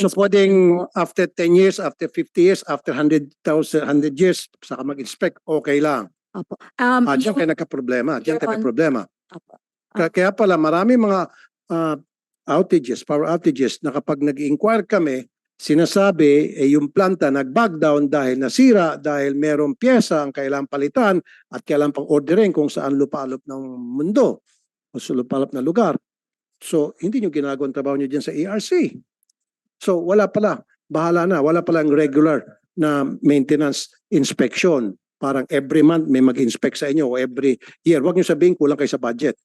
So pwedeng after 10 years, after 50 years, after 100,000, 100 years, saka mag-inspect, okay lang. Opo. Um, Ah, diyan kayo nagka-problema. Diyan tayo may problema. Opo. Kaya, kaya pala marami mga ah, outages, power outages na kapag nag-inquire kami, sinasabi eh, yung planta nag-back down dahil nasira, dahil merong pyesa ang kailangang palitan at kailangan pang orderin kung saan lupalop ng mundo o sa lupalop na lugar. So, hindi nyo ginagawa ang trabaho nyo dyan sa ERC. So, wala pala. Bahala na. Wala palang regular na maintenance inspection. Parang every month may mag-inspect sa inyo o every year. Huwag nyo sabihin kulang kayo sa budget.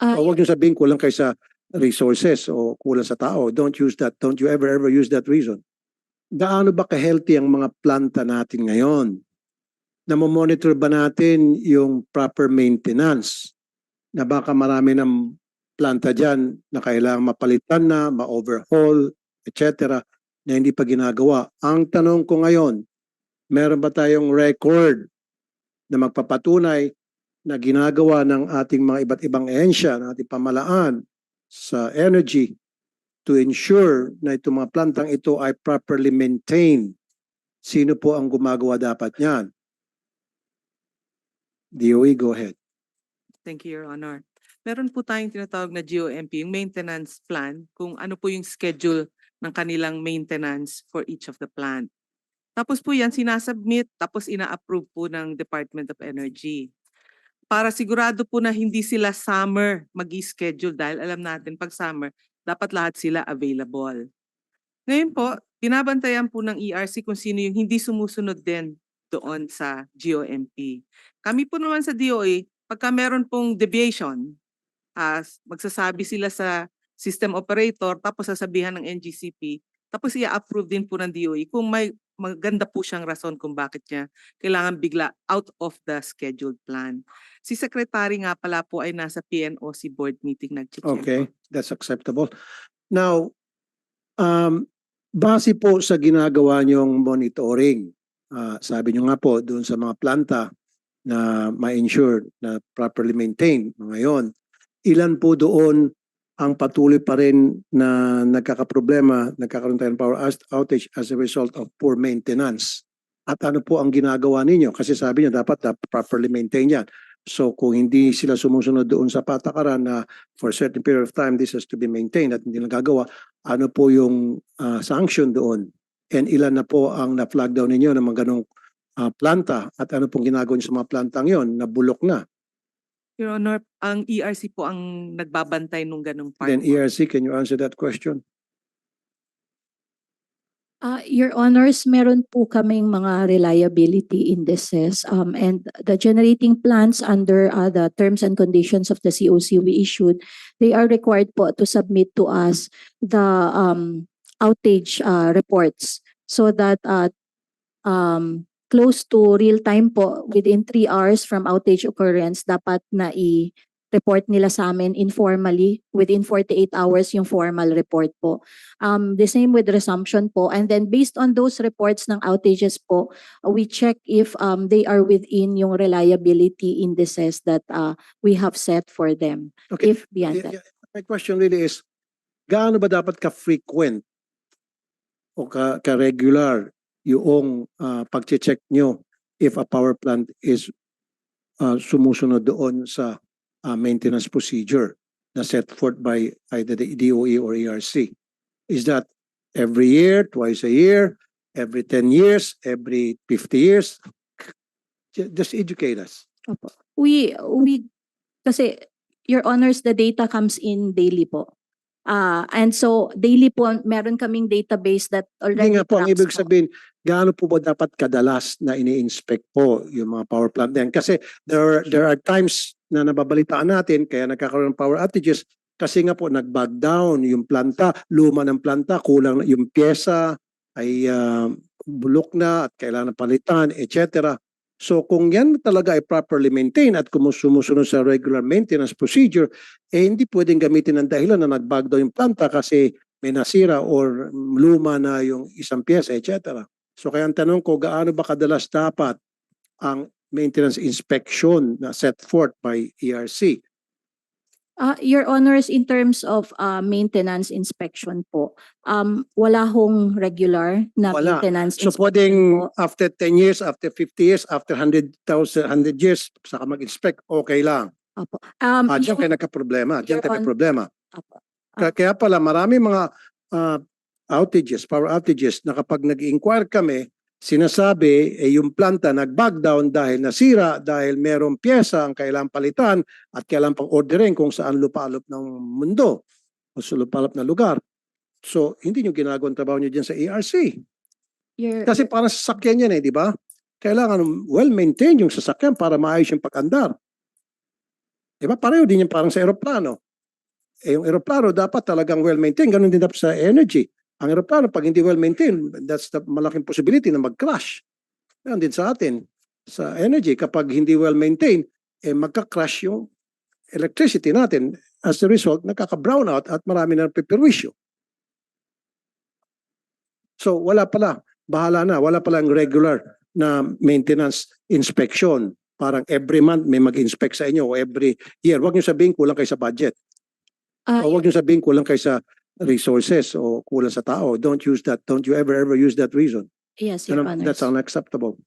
ah, O huwag nyo sabihin kulang kayo sa resources o kulang sa tao. Don't use that. Don't you ever, ever use that reason. Gaano ba ka-healthy ang mga planta natin ngayon? Namomonitor ba natin yung proper maintenance? Na baka marami ng planta dyan na kailangang mapalitan na, ma-overhaul, etc. na hindi pa ginagawa. Ang tanong ko ngayon, meron ba tayong record na magpapatunay na ginagawa ng ating mga iba't ibang ehensya, ng ating pamalaan sa energy to ensure na itong mga plantang ito ay properly maintained. Sino po ang gumagawa dapat niyan? DOE, go ahead. Thank you, Your Honor. Meron po tayong tinatawag na GOMP, yung maintenance plan, kung ano po yung schedule ng kanilang maintenance for each of the plant. Tapos po yan, sinasubmit, tapos ina-approve po ng Department of Energy. Para sigurado po na hindi sila summer mag-schedule dahil alam natin pag summer, dapat lahat sila available. Ngayon po, binabantayan po ng ERC kung sino yung hindi sumusunod din doon sa GOMP. Kami po naman sa DOE, pagka meron pong deviation, as magsasabi sila sa system operator, tapos sasabihan ng NGCP, tapos i-approve din po ng DOE kung may maganda po siyang rason kung bakit niya kailangan bigla out of the scheduled plan. Si Secretary nga pala po ay nasa PNOC board meeting nag Okay, that's acceptable. Now, um, base po sa ginagawa niyong monitoring, ah, sabi niyo nga po doon sa mga planta na ma-ensure na properly maintained ngayon, ilan po doon ang patuloy pa rin na nagkakaproblema, nagkakaroon tayo ng power out- outage as a result of poor maintenance? At ano po ang ginagawa ninyo? Kasi sabi niyo dapat na properly maintained yan. So kung hindi sila sumusunod doon sa patakaran na for a certain period of time this has to be maintained at hindi nagagawa, ano po yung ah, sanction doon? And ilan na po ang na-flag down ninyo ng mga ganong ah, planta at ano pong ginagawa niyo sa mga plantang yon na bulok na? Your Honor, ang ERC po ang nagbabantay nung ganong part. Then po. ERC, can you answer that question? Ah, Your Honors, meron po kaming mga reliability indices um, and the generating plants under uh, the terms and conditions of the COC we issued, they are required po to submit to us the um, outage uh, reports so that uh, um, close to real time po within three hours from outage occurrence dapat na i report nila sa amin informally within 48 hours yung formal report po. Um, the same with resumption po. And then based on those reports ng outages po, we check if um, they are within yung reliability indices that uh, we have set for them. Okay. If beyond Yeah, that. yeah. My question really is, gaano ba dapat ka-frequent o ka- ka-regular yung uh, pag-check nyo if a power plant is uh, sumusunod doon sa uh, maintenance procedure na set forth by either the DOE or ERC? Is that every year, twice a year, every 10 years, every 50 years? Ju- Just educate us. We, we, kasi, Your Honors, the data comes in daily po. Ah, and so daily po, meron kaming database that already Hindi nga po, ang tracks ibig sabihin, gaano po ba dapat kadalas na ini-inspect po yung mga power plant na yan? Kasi there are, there are times na nababalitaan natin, kaya nagkakaroon ng power outages, kasi nga po nag-bag down yung planta, luma ng planta, kulang na- yung pyesa, ay ah, bulok na at kailangan palitan, etc. So kung yan talaga ay properly maintained at kung sumusunod sa regular maintenance procedure, eh hindi pwedeng gamitin ng dahilan na nag-bag down yung planta kasi may nasira or luma na yung isang pyesa, etc. So kaya ang tanong ko, gaano ba kadalas dapat ang maintenance inspection na set forth by ERC? Ah, Your Honors, in terms of ah, maintenance inspection po, um, wala hong regular na Wala. maintenance So inspection pwedeng po. after 10 years, after 50 years, after 100,000, 100 years, saka mag-inspect, okay lang. Opo. Um, Ah, diyan yung- kayo nagka-problema. Diyan Your tayo Hon- problema. Opo. Kaya, kaya pala marami mga ah, outages, power outages na kapag nag-inquire kami, sinasabi eh, yung planta nag-bug down dahil nasira, dahil merong pyesa ang kailangang palitan at kailangan pang orderin kung saan lupalop ng mundo o sa lupalop na lugar. So, hindi nyo ginagawa ang trabaho nyo dyan sa ERC. your- Kasi parang sasakyan yan eh, di ba? Kailangan well-maintained yung sasakyan para maayos yung pag-andar. Di ba? Pareho din yan parang sa aeroplano. Eh, yung aeroplano dapat talagang well-maintained. Ganun din dapat sa energy. Ang aeroplano, pag hindi well-maintained, that's the malaking possibility na mag-crash. Ganun din sa atin. Sa energy, kapag hindi well-maintained, eh magka-crash yung electricity natin. As a result, nagkaka-brownout at marami na pipirwisyo. So wala pala, bahala na, wala palang regular na maintenance inspection. Parang every month may mag-inspect sa inyo o every year. Huwag niyo sabihin kulang kayo sa budget. ah, O huwag niyo sabihin kulang kayo sa resources o kulang sa tao. Don't use that. Don't you ever ever use that reason. yes, Your Ano, Honors. that's unacceptable.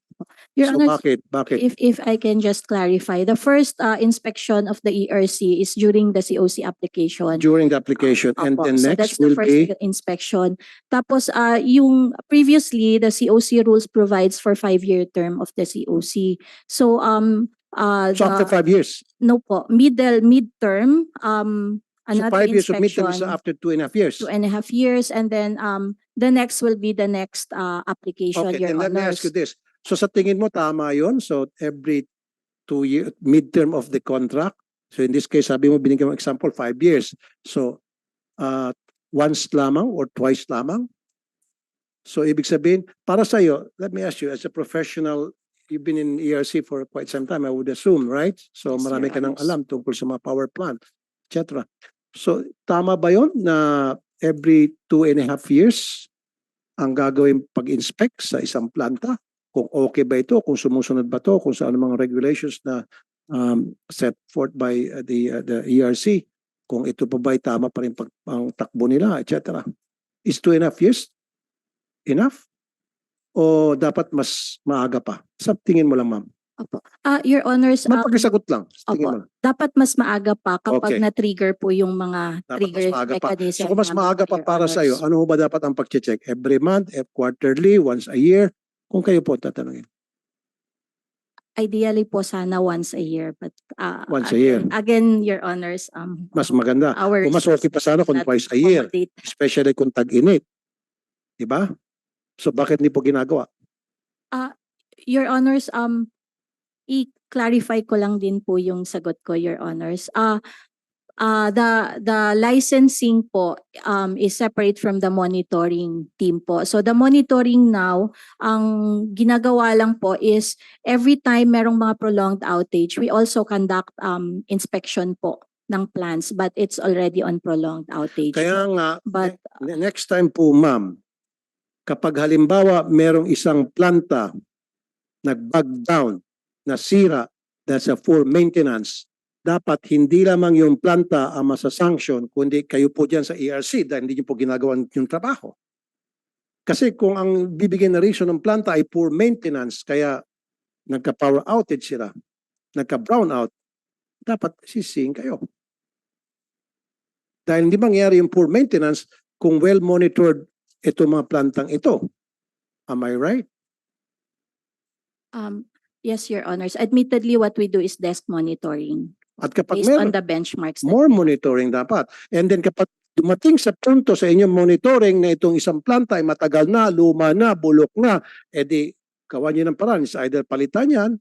Your so Honors, bakit? Bakit? If if I can just clarify, the first uh, inspection of the ERC is during the COC application. During the application and Opo. then So next that's the will first be inspection. Tapos uh, yung previously the COC rules provides for five-year term of the COC. So um uh so after the, five years. no po middle midterm um So another five years of midterm inspection is after two and a half years. two and a half years and then um the next will be the next uh application Okay, your then let me ask honors. you this. So sa tingin mo tama yon So every two year, midterm of the contract. So in this case, sabi mo binigyan mo example, five years. So uh, once lamang or twice lamang. So ibig sabihin, para sa iyo, let me ask you, as a professional, you've been in ERC for quite some time, I would assume, right? So Yes, marami Your ka nang Honors. alam tungkol sa mga power plant, etc. So tama ba yon na every two and a half years ang gagawin pag-inspect sa isang planta? Kung okay ba ito, kung sumusunod ba to, kung sa mga regulations na um, set forth by uh, the uh, the ERC, kung ito pa ba ay tama pa rin pag, ang takbo nila, etc. Is two and a half years enough? O dapat mas maaga pa? Sa tingin mo lang, ma'am. Opo. Ah your honors um, Magpakisagot lang. Tingin Opo. mo dapat mas maaga pa kapag Okay. na-trigger po yung mga Dapat mas trigger maaga pa. mechanism. So kung mas namin, maaga pa Your para sa iyo, Honors. ano ho ba dapat ang pag-check? Every month, eh, quarterly, once a year? Kung kayo po tatanungin. Ideally po sana once a year but uh, Once a year. again, Your Honors, um, Mas maganda. our Kung mas okay pa sana kung twice a year. accommodate. especially kung tag-init. Di ba? So bakit hindi po ginagawa? Your Honors, um, i-clarify ko lang din po yung sagot ko, Your Honors. Ah, ah, the the licensing po um is separate from the monitoring team po. So the monitoring now, ang ginagawa lang po is every time merong mga prolonged outage, we also conduct um inspection po ng plants but it's already on prolonged outage. Kaya nga, But ne- next time po ma'am, kapag halimbawa merong isang planta nag-bug down, nasira, that's a full maintenance, dapat hindi lamang yung planta ang masasanction, kundi kayo po dyan sa ERC dahil hindi nyo po ginagawa yung trabaho. Kasi kung ang bibigyan na reason ng planta ay poor maintenance, kaya nagka-power outage sila, nagka-brownout, dapat sisihin kayo. Dahil hindi mangyari yung poor maintenance kung well-monitored ito mga plantang ito. Am I right? um yes, Your Honors. Admittedly, what we do is desk monitoring At kapag based on meron, the benchmarks. that more we have. monitoring dapat. And then kapag dumating sa punto sa inyong monitoring na itong isang planta ay matagal na, luma na, bulok na, edi gawan niyo ng paraan. Is either palitan yan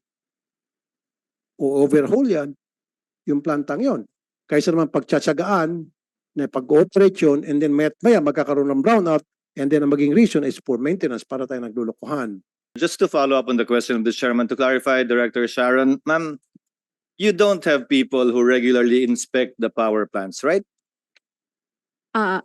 o overhaul yan, yung plantang yon. Kaysa naman pagtsatsagaan na pag-ooperate yun and then maya, maya magkakaroon ng brownout and then ang maging reason is poor maintenance para tayo naglulukuhan. Just to follow up on the question of the chairman, to clarify, Director Sharon, ma'am, you don't have people who regularly inspect the power plants, right? Uh,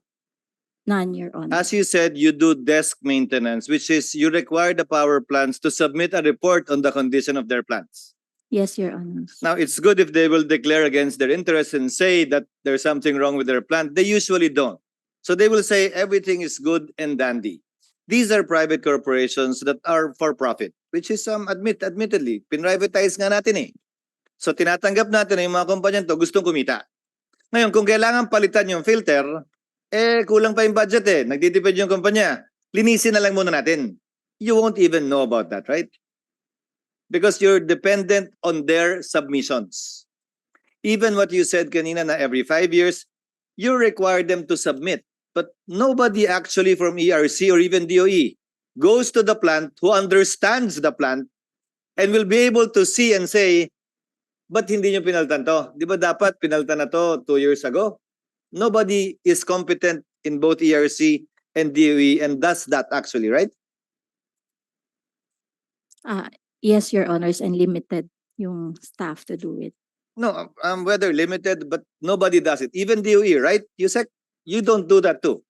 none, Your Honor. As you said, you do desk maintenance, which is you require the power plants to submit a report on the condition of their plants. Yes, Your Honors. Now, it's good if they will declare against their interests and say that there's something wrong with their plant. They usually don't. So they will say everything is good and dandy. These are private corporations that are for profit, which is um, admit admittedly, pinrivatize nga natin eh. So tinatanggap natin na yung mga kumpanya to gustong kumita. Ngayon, kung kailangan palitan yung filter, eh kulang pa yung budget eh. Nagtitipid yung kumpanya. Linisin na lang muna natin. You won't even know about that, right? because you're dependent on their submissions. Even what you said kanina na every five years, you require them to submit. But nobody actually from ERC or even DOE goes to the plant who understands the plant and will be able to see and say, ba't hindi nyo pinaltan to? Di ba dapat pinaltan na to two years ago? Nobody is competent in both ERC and DOE and does that actually, right? Ah, yes, Your Honors, and limited yung staff to do it. No, um, whether limited, but nobody does it. Even DOE, right? Yusek, you don't do that too.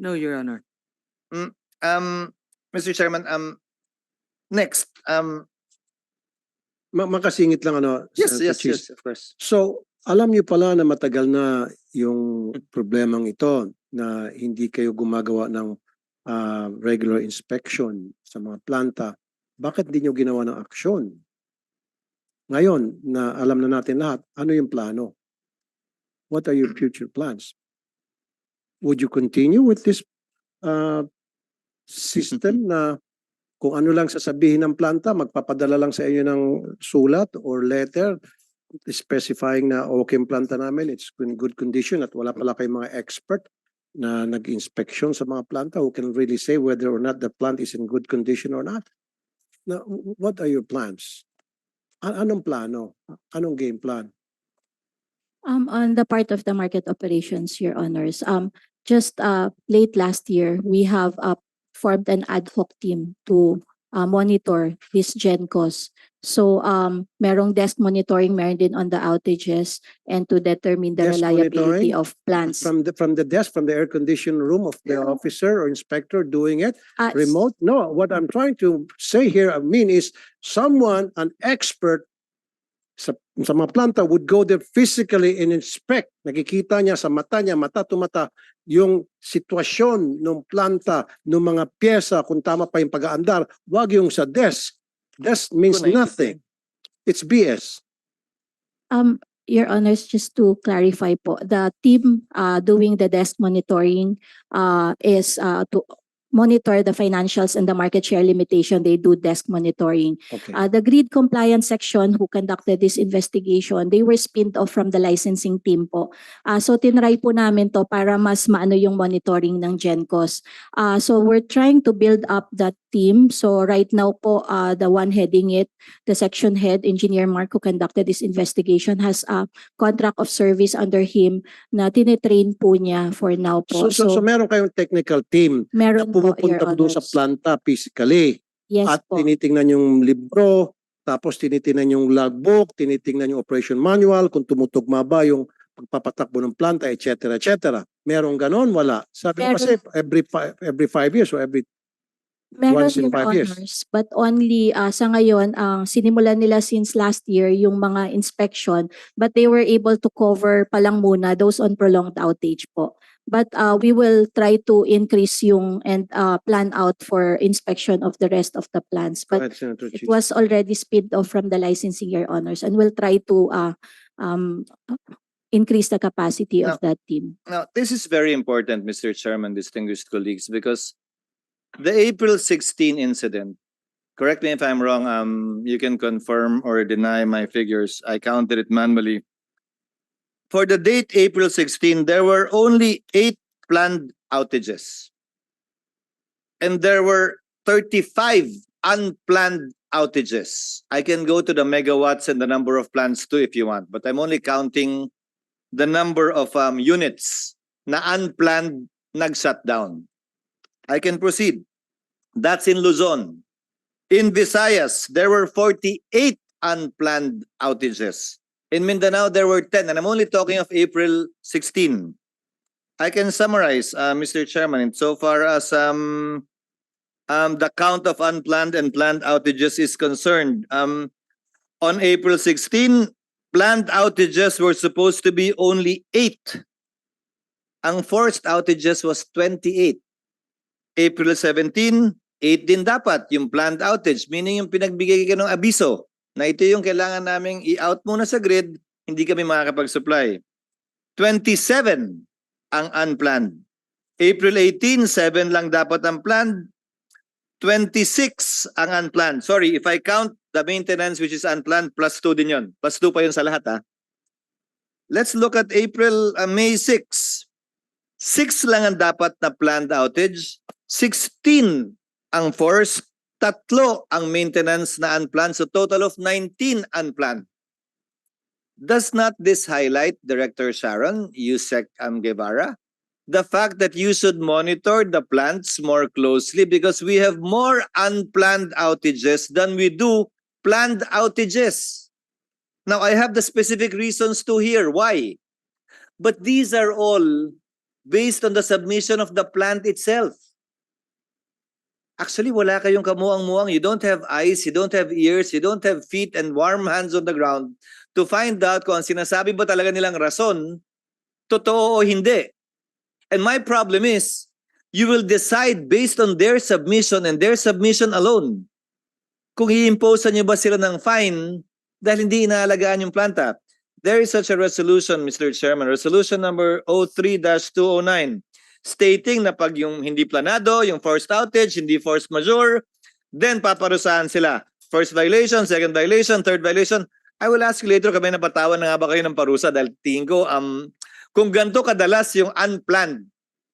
No, Your Honor. Um, Mr. Chairman, um, next, um, Ma- makasingit lang ano. yes, Senator yes, Chis. yes, of course. So, alam niyo pala na matagal na yung problemang ito na hindi kayo gumagawa ng ah, regular inspection sa mga planta. Bakit hindi niyo ginawa ng aksyon? Ngayon na alam na natin lahat, ano yung plano? What are your future plans? Would you continue with this ah, system na kung ano lang sasabihin ng planta, magpapadala lang sa inyo ng sulat or letter specifying na okay ang planta namin, it's in good condition at wala pala kayong mga expert na nag-inspection sa mga planta who can really say whether or not the plant is in good condition or not. Now, what are your plans? Anong plano? Anong game plan? Um, on the part of the market operations, Your Honors, um, just uh late last year, we have uh formed an ad hoc team to uh monitor these GenCos. So um, merong desk monitoring, meron din on the outages and to determine the Desk reliability monitoring? of plants. From the, from the desk, from the air conditioned room of the officer or inspector doing it? Uh, s- Remote? No, what I'm trying to say here, I mean, is someone, an expert sa, mga planta would go there physically and inspect. Nakikita niya sa mata niya, mata to mata, yung sitwasyon ng planta, ng mga pyesa, kung tama pa yung pag-aandar, wag yung sa desk. Desk means nothing. It's BS. Um, Your Honors, just to clarify po, the team uh doing the desk monitoring uh is uh to monitor the financials and the market share limitation. They do desk monitoring. Okay. Uh, the grid compliance section who conducted this investigation, they were spinned off from the licensing team po. Uh, so tinry po namin to para mas maano yung monitoring ng GenCos. Uh, so we're trying to build up that team. So right now po, uh, the one heading it, the section head, Engineer Mark, who conducted this investigation, has a contract of service under him na tinitrain po niya for now So, po. so, so meron kayong technical team na meron po, Your pumupunta doon sa planta physically. Yes at po. tinitingnan yung libro, tapos tinitingnan yung logbook, tinitingnan yung operation manual, kung tumutugma ba yung pagpapatakbo ng planta, etc. etc. Merong ganon? Wala. Sabi ko Meron. kasi every five, every five years or every Meron once in Your five years. Honors, but only uh, sa ngayon, ang sinimulan nila since last year yung mga inspection, but they were able to cover pa lang muna those on prolonged outage po. But uh, we will try to increase yung and uh, plan out for inspection of the rest of the plants. But Senator it Chis. was already spinned off from the licensing, Your Honors, and we'll try to uh, um, increase the capacity of that team. Now, this is very important, Mr. Chairman, distinguished colleagues, because the April 16 incident, correct me if I'm wrong, um, you can confirm or deny my figures. I counted it manually. For the date April 16, there were only eight planned outages. And there were 35 unplanned outages. I can go to the megawatts and the number of plants too if you want, but I'm only counting the number of um, units na unplanned nag-shut down. I can proceed. That's in Luzon. In Visayas, there were 48 unplanned outages. In Mindanao, there were 10, and I'm only talking of April 16. I can summarize, uh, Mr. Chairman, insofar as um, um, the count of unplanned and planned outages is concerned. Um, On April 16, planned outages were supposed to be only eight. Ang forced outages was 28. April 17, 8 din dapat yung planned outage, meaning yung pinagbigay ka ng abiso na ito yung kailangan naming i-out muna sa grid, hindi kami makakapag-supply. 27 ang unplanned. April 18, 7 lang dapat ang planned. 26 ang unplanned. Sorry, if I count the maintenance which is unplanned, plus 2 din yon. Plus 2 pa yun sa lahat ha. Let's look at April, uh, May 6. 6 lang ang dapat na planned outage. 16 ang forced. Tatlo ang maintenance na unplanned. So total of 19 unplanned. Does not this highlight, Director Sharon, Yusek um, Guevara, the fact that you should monitor the plants more closely because we have more unplanned outages than we do planned outages. Now, I have the specific reasons to hear why. But these are all based on the submission of the plant itself. Actually, wala kayong kamuang-muang. You don't have eyes, you don't have ears, you don't have feet and warm hands on the ground to find out kung ang sinasabi ba talaga nilang rason, totoo o hindi. And my problem is, you will decide based on their submission and their submission alone kung i-impose niyo ba sila ng fine dahil hindi inaalagaan yung planta. There is such a resolution, Mr. Chairman, resolution number 03-209 stating na pag yung hindi planado, yung forced outage, hindi force majeure, then paparusahan sila. First violation, second violation, third violation. I will ask you later kami napatawan na nga ba kayo ng parusa dahil tingin ko um, kung ganito kadalas yung unplanned.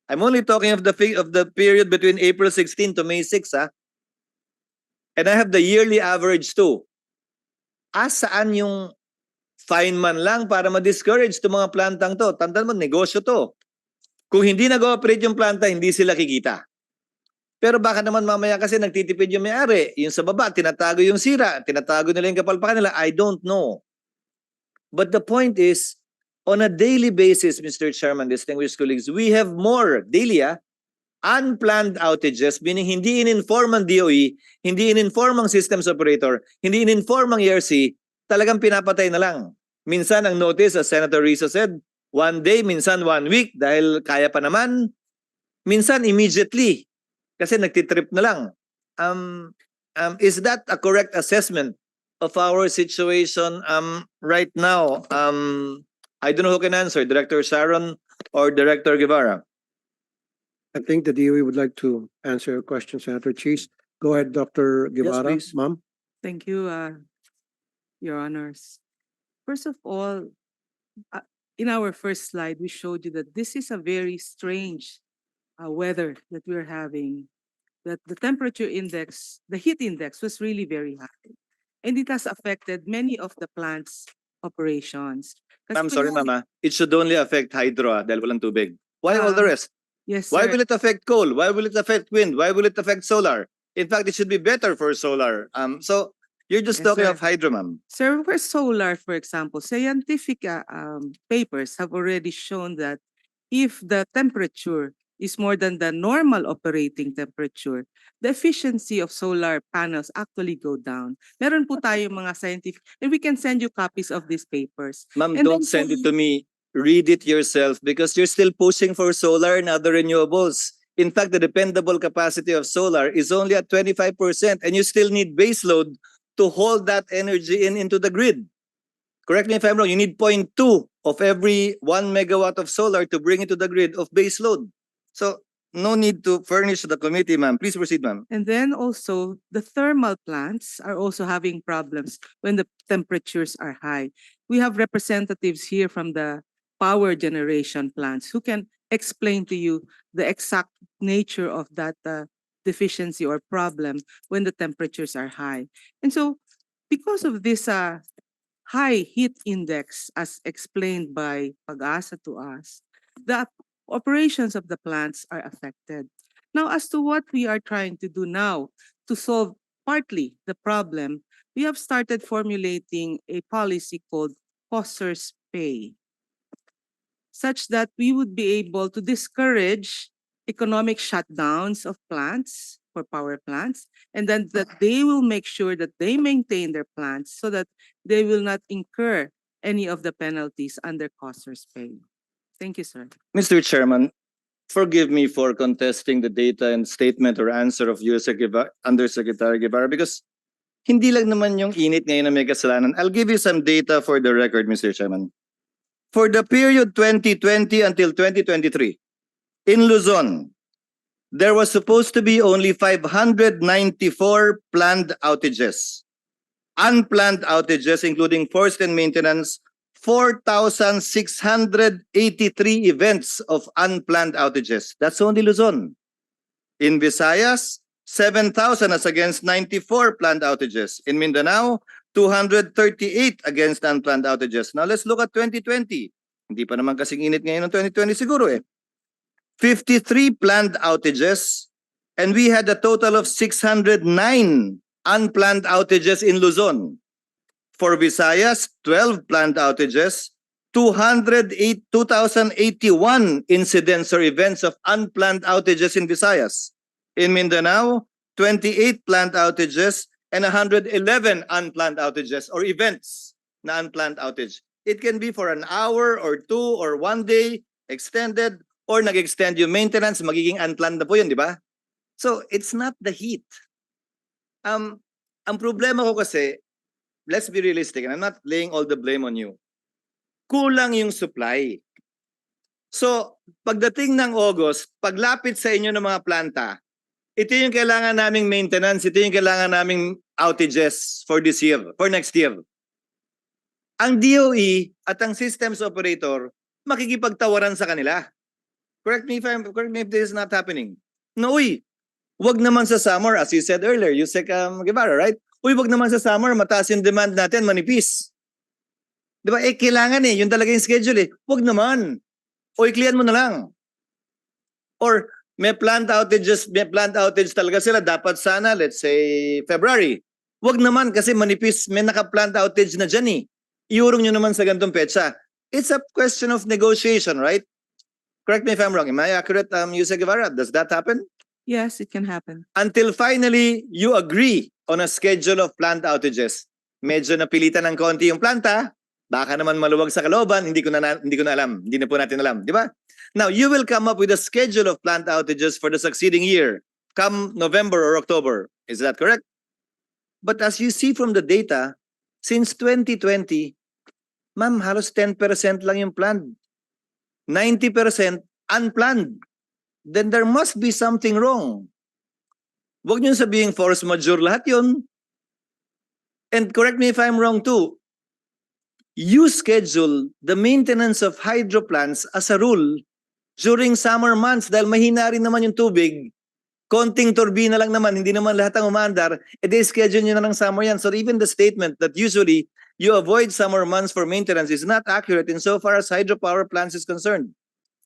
I'm only talking of the of the period between April 16 to May 6 ha. And I have the yearly average too. Asaan yung fine man lang para ma-discourage to mga plantang to? Tandaan mo, negosyo to. Kung hindi nag-ooperate yung planta, hindi sila kikita. Pero baka naman mamaya kasi nagtitipid yung may-ari. Yung sa baba, tinatago yung sira. Tinatago nila yung kapalpakan nila. I don't know. But the point is, on a daily basis, Mr. Chairman, distinguished colleagues, we have more daily, ah, unplanned outages, meaning hindi in-inform ang DOE, hindi in-inform ang systems operator, hindi in-inform ang ERC, talagang pinapatay na lang. Minsan ang notice, as Senator Risa said, one day, minsan one week, dahil kaya pa naman. Minsan immediately, kasi nagtitrip na lang. Um, um, is that a correct assessment of our situation um, right now? Um, I don't know who can answer, Director Sharon or Director Guevara. I think the DOE would like to answer your question, Senator Cheese. Go ahead, Dr. Guevara. please. Ma'am. Thank you, uh, Your Honors. First of all, uh, in our first slide, we showed you that this is a very strange uh, weather that we're having. That the temperature index, the heat index was really very high. And it has affected many of the plant's operations. Kasi I'm kung sorry, Mama. It should only affect hydro ah, dahil walang tubig. Why all the Ah, rest? Yes, Why sir. will it affect coal? Why will it affect wind? Why will it affect solar? In fact, it should be better for solar. Um, so you're just Yes, talking sir. of hydro, ma'am. Sir, for solar, for example, scientific uh, um, papers have already shown that if the temperature is more than the normal operating temperature, the efficiency of solar panels actually go down. Meron po tayong mga scientific, and we can send you copies of these papers. Ma'am, And don't then send it to me. Read it yourself because you're still pushing for solar and other renewables. In fact, the dependable capacity of solar is only at 25% and you still need base load to hold that energy in into the grid. Correct me if I'm wrong, you need 0.2 of every one megawatt of solar to bring it to the grid of base load. So no need to furnish the committee, ma'am. Please proceed, ma'am. And then also, the thermal plants are also having problems when the temperatures are high. We have representatives here from the power generation plants who can explain to you the exact nature of that uh, deficiency or problem when the temperatures are high. And so, because of this uh, high heat index, as explained by Pag-asa to us, the operations of the plants are affected. Now, as to what we are trying to do now to solve partly the problem, we have started formulating a policy called Foster's Pay, such that we would be able to discourage economic shutdowns of plants for power plants and then that they will make sure that they maintain their plants so that they will not incur any of the penalties under coster's pay. Thank you, sir. Mr. Chairman, forgive me for contesting the data and statement or answer of US Guevara, Undersecretary Guevara because hindi lang naman yung init ngayon na may kasalanan. I'll give you some data for the record, Mr. Chairman. For the period 2020 until 2023, in Luzon, there was supposed to be only 594 planned outages. Unplanned outages, including forced and maintenance, 4,683 events of unplanned outages. That's only Luzon. In Visayas, 7,000 as against 94 planned outages. In Mindanao, 238 against unplanned outages. Now let's look at 2020. Hindi pa naman kasing init ngayon ng 2020 siguro eh. 53 planned outages and we had a total of 609 unplanned outages in Luzon. For Visayas, 12 planned outages, 208 2,081 incidents or events of unplanned outages in Visayas. In Mindanao, 28 planned outages and 111 unplanned outages or events na unplanned outage. It can be for an hour or two or one day, extended, or nag-extend yung maintenance, magiging unplanned na po yun, di ba? So, it's not the heat. Um, ang problema ko kasi, let's be realistic, and I'm not laying all the blame on you. Kulang yung supply. So, pagdating ng August, paglapit sa inyo ng mga planta, ito yung kailangan naming maintenance, ito yung kailangan naming outages for this year, for next year. Ang DOE at ang systems operator, makikipagtawaran sa kanila. Correct me if I'm, correct me if this is not happening. No, uy, wag naman sa summer, as you said earlier, you said um, Guevara, right? Uy, wag naman sa summer, mataas yung demand natin, manipis. Di ba? Eh, kailangan eh, yun talaga yung schedule eh. Wag naman. O i-clear mo na lang. Or may plant outages, may plant outage talaga sila. Dapat sana, let's say, February. Wag naman kasi manipis, may naka-plant outage na dyan eh. Iurong nyo naman sa gantong petsa. It's a question of negotiation, right? Correct me if I'm wrong. Am I accurate, um, Yuse Guevara? Does that happen? Yes, it can happen. Until finally, you agree on a schedule of plant outages. Medyo napilitan ng konti yung planta, baka naman maluwag sa kalooban, hindi ko na, na- hindi ko na alam. Hindi na po natin alam, di ba? Now, you will come up with a schedule of plant outages for the succeeding year, come November or October. Is that correct? But as you see from the data, since 2020, ma'am, halos 10% lang yung planned. 90% unplanned. Then there must be something wrong. Huwag niyo sabihin force majeure lahat yun. And correct me if I'm wrong too. You schedule the maintenance of hydro plants as a rule during summer months dahil mahina rin naman yung tubig. Konting turbina lang naman, hindi naman lahat ang umaandar. E di schedule nyo na ng summer yan. So even the statement that usually you avoid summer months for maintenance is not accurate insofar as hydropower plants is concerned.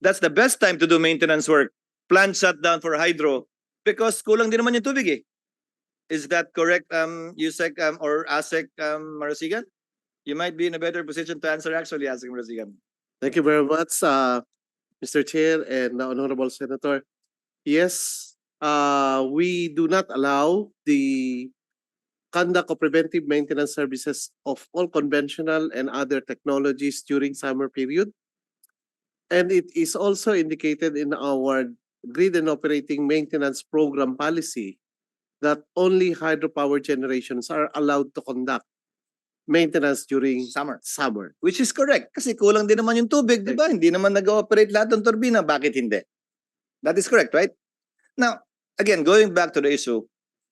That's the best time to do maintenance work. Plant shutdown for hydro because kulang din naman yung tubig eh. Is that correct, um, Yusek um, or Asek um, Marasigan? You might be in a better position to answer actually, Asek Marasigan. Thank you very much, uh, Mr. Chair and the Honorable Senator. Yes, uh, we do not allow the conduct of preventive maintenance services of all conventional and other technologies during summer period. And it is also indicated in our grid and operating maintenance program policy that only hydropower generations are allowed to conduct maintenance during Summer. summer. Which is correct kasi kulang din naman yung tubig, di ba? Hindi naman nag-ooperate lahat ng turbina. Bakit hindi? That is correct, right? Now, again, going back to the issue,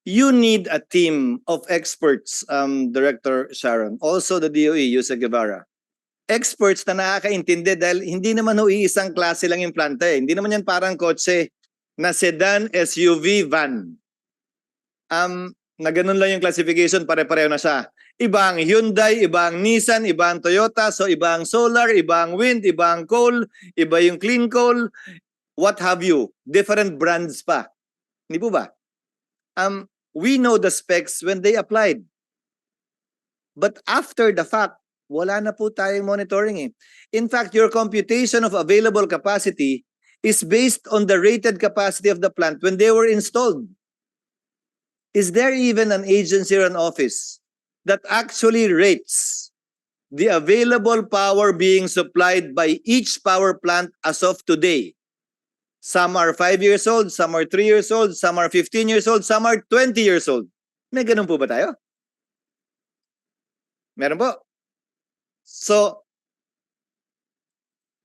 you need a team of experts, um, Director Sharon, also the DOE, Yusek Guevara. Experts na nakakaintindi dahil hindi naman ho iisang klase lang yung planta eh. Hindi naman yan parang kotse na sedan, SUV, van. Um, na ganun lang yung classification, pare-pareho na siya. Iba ang Hyundai, iba ang Nissan, iba ang Toyota, so iba ang solar, iba ang wind, iba ang coal, iba yung clean coal, what have you. Different brands pa. Hindi po ba? Um, we know the specs when they applied. But after the fact, wala na po tayong monitoring eh. In fact, your computation of available capacity is based on the rated capacity of the plant when they were installed. is there even an agency or an office that actually rates the available power being supplied by each power plant as of today? Some are five years old, some are three years old, some are 15 years old, some are 20 years old. May ganun po ba tayo? Meron po. So,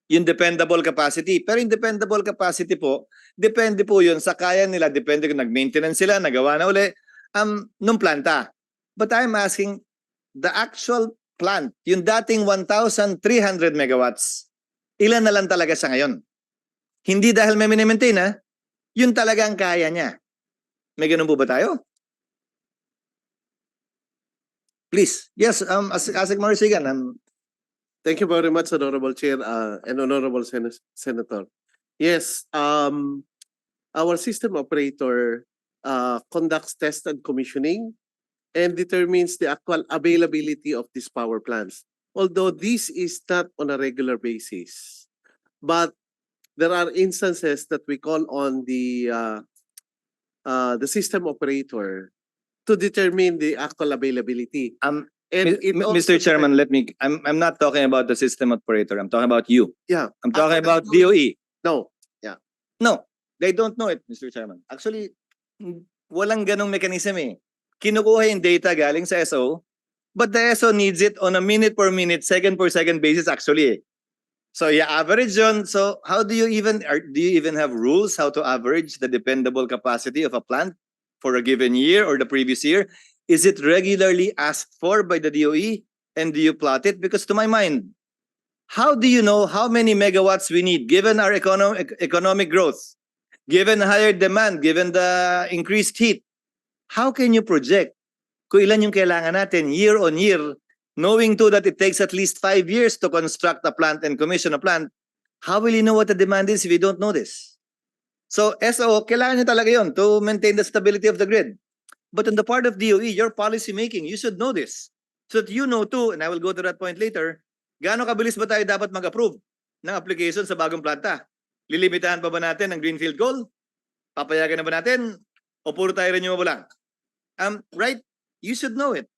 yung dependable capacity. Pero yung dependable capacity po, depende po yun sa kaya nila, depende kung nag-maintenance sila, nagawa na uli, um, nung planta. But I'm asking, the actual plant, yung dating 1,300 megawatts, ilan na lang talaga sa ngayon? Hindi dahil may minimaintain ha, yun talaga ang kaya niya. May ganun po ba tayo? Please, yes, um, as Asik Marisigan, um, Thank you very much, Honorable Chair uh, and Honorable Sen- Senator. Yes, um, our system operator uh, conducts test and commissioning and determines the actual availability of these power plants. Although this is not on a regular basis, but there are instances that we call on the uh, uh, the system operator to determine the actual availability. Um, And it Mr. Chairman, let me, I'm, I'm not talking about the system operator. I'm talking about you. Yeah. I'm talking about DOE. No, No, they don't know it, Mr. Chairman. Actually, walang ganong mechanism eh. Kinukuha yung data galing sa SO, but the SO needs it on a minute per minute, second per second basis actually eh. So yeah, average yun. So how do you even, are, do you even have rules how to average the dependable capacity of a plant for a given year or the previous year? Is it regularly asked for by the DOE? And do you plot it? Because to my mind, how do you know how many megawatts we need given our economic economic growth, given higher demand, given the increased heat? How can you project kung ilan yung kailangan natin year on year, knowing too that it takes at least five years to construct a plant and commission a plant? How will you know what the demand is if you don't know this? So SO, kailangan nyo talaga yun to maintain the stability of the grid. But on the part of DOE, your policy making, you should know this. So that you know too, and I will go to that point later, gaano kabilis ba tayo dapat mag-approve ng application sa bagong planta? Lilimitahan pa ba natin ang greenfield goal? Papayagan na ba natin? O puro tayo renewable lang? Um, right? You should know it.